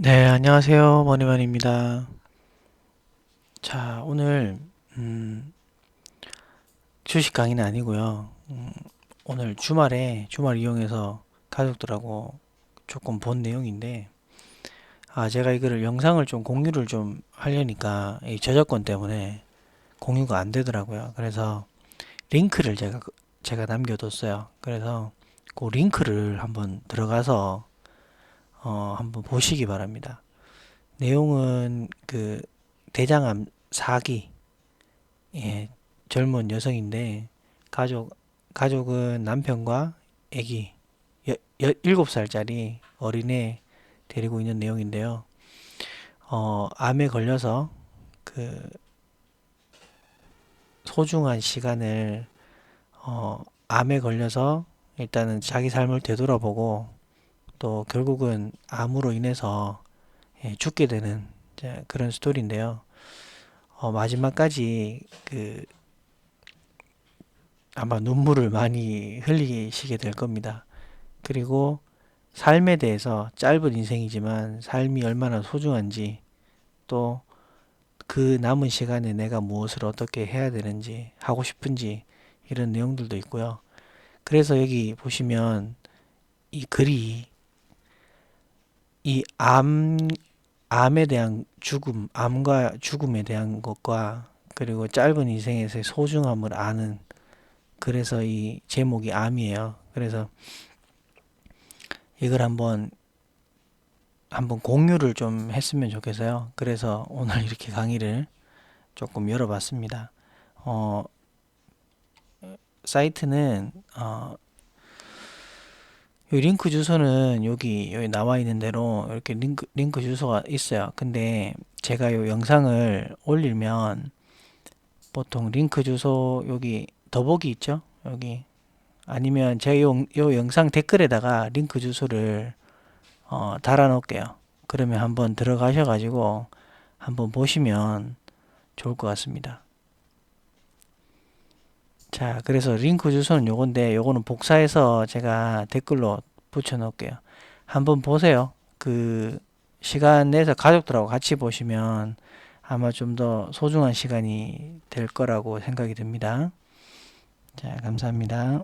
네, 안녕하세요. 머니만입니다. 자, 오늘, 음, 주식 강의는 아니고요. 음, 오늘 주말에, 주말 이용해서 가족들하고 조금 본 내용인데, 아, 제가 이거를 영상을 좀 공유를 좀 하려니까, 이 저작권 때문에 공유가 안 되더라고요. 그래서 링크를 제가, 제가 남겨뒀어요. 그래서 그 링크를 한번 들어가서, 어, 한번 보시기 바랍니다. 내용은 그 대장암 4기 예, 젊은 여성인데 가족 가족은 남편과 아기 여, 여, 7살짜리 어린애 데리고 있는 내용인데요. 어, 암에 걸려서 그 소중한 시간을 어, 암에 걸려서 일단은 자기 삶을 되돌아보고 또 결국은 암으로 인해서 예, 죽게 되는 그런 스토리인데요. 어, 마지막까지 그 아마 눈물을 많이 흘리시게 될 겁니다. 그리고 삶에 대해서 짧은 인생이지만 삶이 얼마나 소중한지 또 그 남은 시간에 내가 무엇을 어떻게 해야 되는지 하고 싶은지 이런 내용들도 있고요. 그래서 여기 보시면 이 글이 이 암, 암에 대한 죽음, 암과 죽음에 대한 것과 그리고 짧은 인생에서의 소중함을 아는 그래서 이 제목이 암이에요. 그래서 이걸 한번 한번 공유를 좀 했으면 좋겠어요. 그래서 오늘 이렇게 강의를 조금 열어봤습니다. 어, 사이트는 어, 이 링크 주소는 여기 여기 나와 있는 대로 이렇게 링크 링크 주소가 있어요. 근데 제가 이 영상을 올리면 보통 링크 주소 여기 더보기 있죠? 여기 아니면 제 요, 요 영상 댓글에다가 링크 주소를 어, 달아 놓을게요. 그러면 한번 들어가셔 가지고 한번 보시면 좋을 것 같습니다. 자, 그래서 링크 주소는 요건데 요거는 복사해서 제가 댓글로 붙여 놓을게요. 한번 보세요. 그 시간 내서 가족들하고 같이 보시면 아마 좀 더 소중한 시간이 될 거라고 생각이 듭니다. 자, 감사합니다.